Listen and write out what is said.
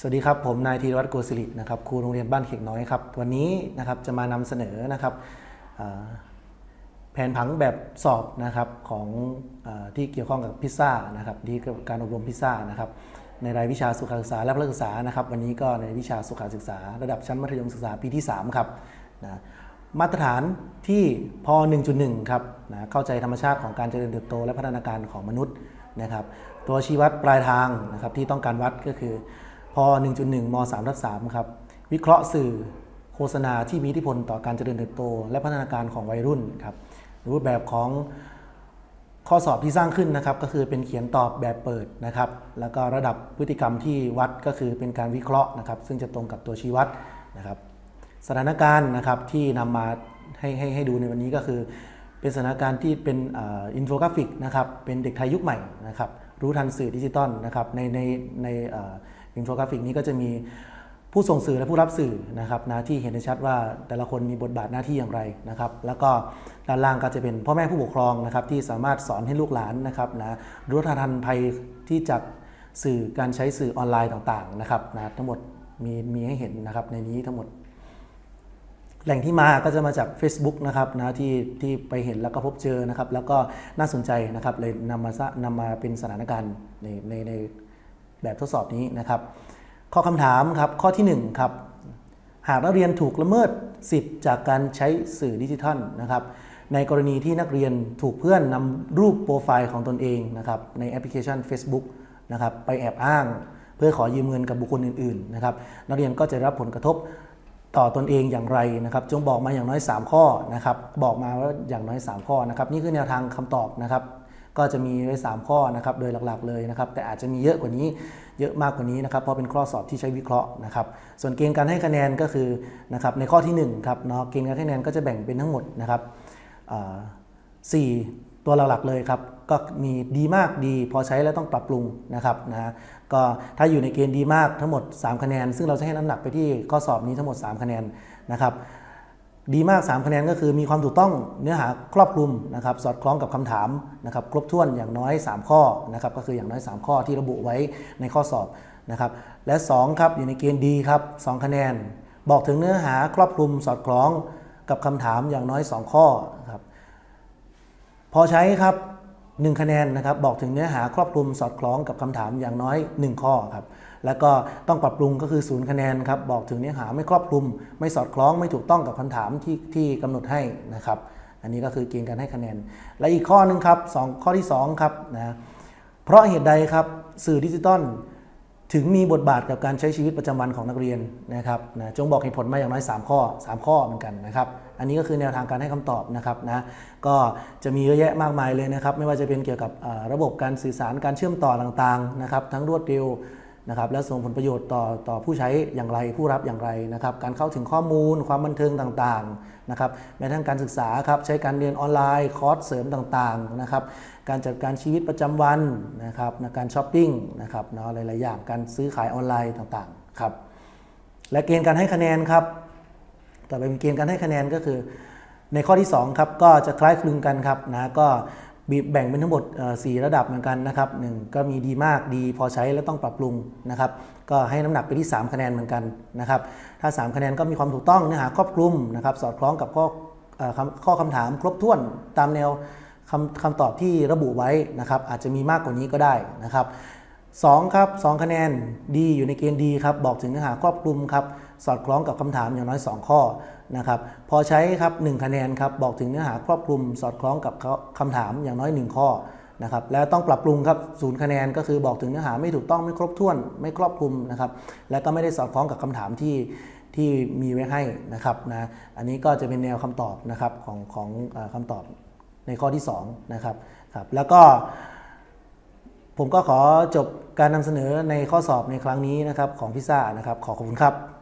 สวัสดีครับ ผมนายธีรวัตรโกศิรินะครับครูโรงเรียนบ้านเขกน้อยครับ วันนี้นะครับจะมานำเสนอนะครับแผนผังแบบสอบนะครับของอที่เกี่ยวข้องกับพิซซ่านะครับที่การอบรมพิซซ่านะครับในรายวิชาสุขศึกษาและพละศึกษานะครับ วันนี้ก็ในวิชาสุขศึกษา ระดับชั้นมัธยมศึกษาปีที่ 3 ครับนะมาตรฐานที่พ1.1 ครับนะเข้าใจธรรมชาติของการเจริญเติบโต และพัฒนาการของมนุษย์นะครับ ตัวชี้วัดปลายทางนะครับที่ต้องการวัดก็คือ พอ 1.1 ม 3ทับ3ครับ วิเคราะห์สื่อโฆษณาที่มีอิทธิพลต่อการเจริญเติบโต และพัฒนาการของวัยรุ่นครับรูปแบบของข้อสอบที่สร้างขึ้นนะครับก็คือเป็นเขียนตอบแบบเปิดนะครับ แล้วก็ระดับพฤติกรรมที่วัดก็คือเป็นการวิเคราะห์นะครับ ซึ่งจะตรงกับตัวชี้วัดนะครับ สถานการณ์นะครับที่นำมาให้ให้ให้ดูในวันนี้ก็คือ เป็นสถานการณ์ที่เป็นอินโฟกราฟิกนะครับเป็นเด็กไทยยุคใหม่นะครับรู้ทันสื่อดิจิตอลนะครับในในใน อินโฟกราฟิกนี้ก็จะมีผู้ส่งสื่อและผู้รับสื่อนะครับนะที่เห็นได้ชัดว่าแต่ละคนมีบทบาทหน้าที่อย่างไรนะครับ แล้วก็ด้านล่างก็จะเป็นพ่อแม่ผู้ปกครองนะครับ ที่สามารถสอนให้ลูกหลานนะครับนะรู้ทันภัยที่จากสื่อการใช้สื่อออนไลน์ต่างๆนะครับนะทั้งหมดมีมีให้เห็นนะครับในนี้ทั้งหมด แหล่งที่มาก็จะมาจาก Facebook นะครับนะที่ที่ไปเห็นแล้วก็พบเจอนะครับ แล้วก็น่าสนใจนะครับเลยนำมานำมาเป็นสถานการณ์ในในใน แบบทดสอบนี้นะครับ ข้อคำถามครับข้อที่1ครับหากนักเรียนถูกละเมิดสิทธิ์จากการใช้สื่อดิจิทัลนะครับ ในกรณีที่นักเรียนถูกเพื่อนนำรูปโปรไฟล์ของตนเองนะครับในแอปพลิเคชัน Facebook นะครับไปแอบอ้าง เพื่อขอยืมเงินกับบุคคลอื่นๆนะครับนักเรียนก็จะรับผลกระทบต่อตนเองอย่างไรนะครับ จงบอกมาอย่างน้อย 3 ข้อนะครับ บอกมาว่าอย่างน้อย 3 ข้อนะครับ นี่คือแนวทางคำตอบนะครับ ก็จะมีไว้ 3 ข้อนะครับโดยหลักๆเลยนะครับแต่อาจจะมีเยอะกว่านี้เยอะมากกว่านี้นะครับเพราะเป็นข้อสอบที่ใช้วิเคราะห์นะครับส่วนเกณฑ์การให้คะแนนก็คือนะครับในข้อที่1ครับเนาะเกณฑ์การให้คะแนนก็จะแบ่งเป็นทั้งหมดนะครับสี่ตัวหลักๆเลยครับก็มีดีมากดีพอใช้แล้วต้องปรับปรุงนะครับนะก็ถ้าอยู่ในเกณฑ์ดีมากทั้งหมด 3 คะแนน ซึ่งเราจะให้น้ำหนักไปที่ข้อสอบนี้ทั้งหมด 3 คะแนนนะครับ ดีมาก 3 คะแนนก็คือมีความถูกต้องเนื้อหาครอบคลุมนะครับสอดคล้องกับคำถามนะครับครบถ้วนอย่างน้อย 3 ข้อนะครับก็คืออย่างน้อย 3 ข้อที่ระบุไว้ในข้อสอบนะครับและ2ครับอยู่ในเกณฑ์ดีครับ2คะแนน บอกถึงเนื้อหาครอบคลุมสอดคล้องกับคำถามอย่างน้อย 2 ข้อนะครับพอใช้ครับ 1 คะแนนนะครับบอกถึงเนื้อหาครอบคลุมสอดคล้องกับคำถามอย่างน้อย 1 ข้อครับแล้วก็ต้องปรับปรุงก็คือศูนย์คะแนนครับบอกถึงเนื้อหาไม่ครอบคลุม ไม่สอดคล้องไม่ถูกต้องกับคำถามที่ที่กำหนดให้นะครับอันนี้ก็คือเกณฑ์การให้คะแนน และอีกข้อหนึงครับสองข้อที่2ครับนะเพราะเหตุใดครับสื่อดิจิตอลถึงมีบทบาทกับการใช้ชีวิตประจำวันของนักเรียนนะครับนะจงบอกเหตุผลมาอย่างน้อย 3 ข้อ 3 ข้อเหมือนกันนะครับ อันนี้ก็คือแนวทางการให้คำตอบนะครับนะก็จะมีเยอะแยะมากมายเลยนะครับ ไม่ว่าจะเป็นเกี่ยวกับระบบการสื่อสารการเชื่อมต่อต่างๆนะครับ ทั้งรวดเร็วนะครับและส่งผลประโยชน์ต่อต่อผู้ใช้อย่างไรผู้รับอย่างไรนะครับ การเข้าถึงข้อมูล ความบันเทิงต่างๆนะครับแม้ทั้งการศึกษาครับใช้การเรียนออนไลน์คอร์สเสริมต่างๆนะครับ การจัดการชีวิตประจำวันนะครับการช้อปปิ้งนะครับเนาะหลายๆอย่างการซื้อขายออนไลน์ต่างๆครับและเกณฑ์การให้คะแนนครับ ต่อไปเป็นเกณฑ์การให้คะแนนก็คือ ในข้อที่2ครับก็จะคล้ายคลึงกันครับนะก็บีบแบ่งเป็นทั้งหมดเอ่อ4ระดับเหมือนกันนะครับหนึ่งก็มีดีมากดีพอใช้และต้องปรับปรุงนะครับ ก็ให้น้ำหนักไปที่ 3 คะแนนเหมือนกันนะครับ ถ้า 3 คะแนนก็มีความถูกต้องเนื้อหาครอบคลุมนะครับ สอดคล้องกับข้อข้อคำถามครบถ้วนตามแนวคำคำตอบที่ระบุไว้นะครับ อาจจะมีมากกว่านี้ก็ได้นะครับ 2ครับ2คะแนนดีอยู่ในเกณฑ์ดีครับบอกถึงเนื้อหาครอบคลุมครับสอดคล้องกับคำถามอย่างน้อย 2 ข้อนะครับพอใช้ครับ1คะแนนครับบอกถึงเนื้อหาครอบคลุม สอดคล้องกับคำถามอย่างน้อย 1 ข้อนะครับแล้วต้องปรับปรุงครับศูนย์คะแนนก็คือบอกถึงเนื้อหาไม่ถูกต้องไม่ครบถ้วนไม่ครอบคลุมนะครับและก็ไม่ได้สอดคล้องกับคำถามที่ที่มีไว้ให้นะครับนะอันนี้ก็จะเป็นแนวคำตอบนะครับของของอคำตอบในข้อที่2นะครับครับแล้วก็ ผมก็ขอจบการนำเสนอในข้อสอบในครั้งนี้นะครับของพิซซ่านะครับขอขอบคุณครับ